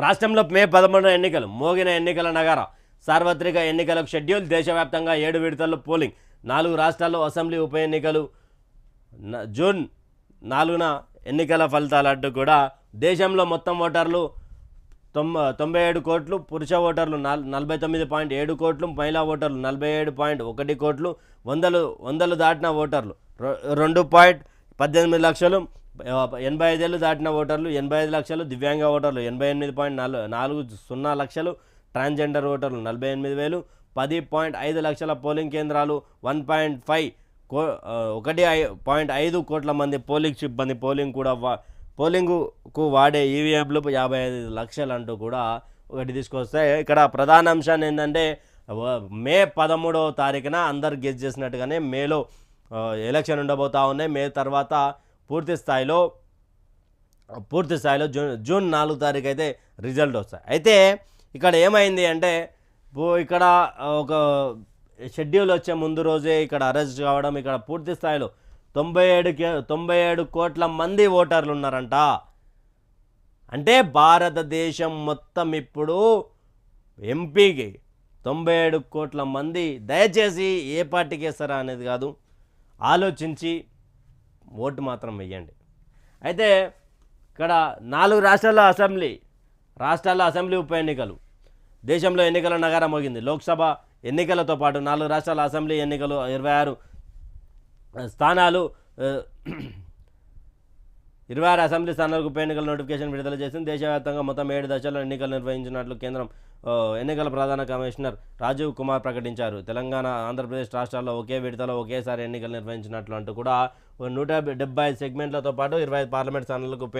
రాష్ట్రంలో మే పదమూడు ఎన్నికలు మోగిన ఎన్నికల నగర సార్వత్రిక ఎన్నికలకు షెడ్యూల్ దేశవ్యాప్తంగా ఏడు విడతల్లో పోలింగ్. నాలుగు రాష్ట్రాల్లో అసెంబ్లీ ఉప ఎన్నికలు న- జూన్ నాలుగున ఎన్నికల ఫలితాలు కూడా. దేశంలో మొత్తం ఓటర్లు తొంభై తొంభై ఏడు కోట్లు పురుష ఓటర్లు నాల్ నలభై తొమ్మిది పాయింట్ ఏడు కోట్లు మహిళా ఓటర్లు నలభై ఏడు పాయింట్ ఒకటి కోట్లు వందలు వందలు దాటిన ఓటర్లు రెండు పాయింట్ పద్దెనిమిది లక్షలు ఎనభై ఐదేళ్ళు దాటిన ఓటర్లు ఎనభై ఐదు లక్షలు దివ్యాంగ ఓటర్లు ఎనభై ఎనిమిది పాయింట్ నాలుగు నాలుగు సున్నా లక్షలు ట్రాన్స్జెండర్ ఓటర్లు నలభై ఎనిమిది వేలు పది పాయింట్ ఐదు లక్షల పోలింగ్ కేంద్రాలు వన్ పాయింట్ ఫైవ్ కో ఒకటి ఐ పాయింట్ ఐదు కోట్ల మంది పోలింగ్ సిబ్బంది పోలింగ్ కూడా వా పోలింగ్కు వాడే ఈవీఎంలు యాభై ఐదు లక్షలు అంటూ కూడా ఒకటి తీసుకొస్తే ఇక్కడ ప్రధాన అంశాన్ని ఏంటంటే మే పదమూడవ తారీఖున అందరు గెస్ చేసినట్టుగానే మేలో ఎలక్షన్ ఉండబోతా ఉన్నాయి. మే తర్వాత పూర్తి స్థాయిలో పూర్తి స్థాయిలో జూన్ జూన్ నాలుగు తారీఖు అయితే రిజల్ట్ వస్తాయి. అయితే ఇక్కడ ఏమైంది అంటే ఇక్కడ ఒక షెడ్యూల్ వచ్చే ముందు రోజే ఇక్కడ అరెస్ట్ కావడం ఇక్కడ పూర్తి స్థాయిలో తొంభై ఏడు తొంభై ఏడు కోట్ల మంది ఓటర్లు ఉన్నారంట. అంటే భారతదేశం మొత్తం ఇప్పుడు ఎంపీకి తొంభై ఏడు కోట్ల మంది దయచేసి ఏ పార్టీకి వేస్తారా అనేది కాదు. ఆలోచించి ఓటు మాత్రం వెయ్యండి. అయితే ఇక్కడ నాలుగు రాష్ట్రాల అసెంబ్లీ రాష్ట్రాల అసెంబ్లీ ఉప ఎన్నికలు. దేశంలో ఎన్నికల నగరం మోగింది. లోక్సభ ఎన్నికలతో పాటు నాలుగు రాష్ట్రాల అసెంబ్లీ ఎన్నికలు ఇరవై ఆరు స్థానాలు ఇరవై ఆరు అసెంబ్లీ స్థానాలకు ఉప ఎన్నికల నోటిఫికేషన్ విడుదల చేసింది. దేశవ్యాప్తంగా మొత్తం ఏడు దశల్లో ఎన్నికలు నిర్వహించినట్లు కేంద్రం ఎన్నికల ప్రధాన కమిషనర్ రాజీవ్ కుమార్ ప్రకటించారు. తెలంగాణ ఆంధ్రప్రదేశ్ రాష్ట్రాల్లో ఒకే విడతలో ఒకేసారి ఎన్నికలు నిర్వహించినట్లు అంటూ కూడా నూట డెబ్బై ఐదు సెగ్మెంట్లతో పాటు ఇరవై ఐదు పార్లమెంట్ స్థానాలకు ఉప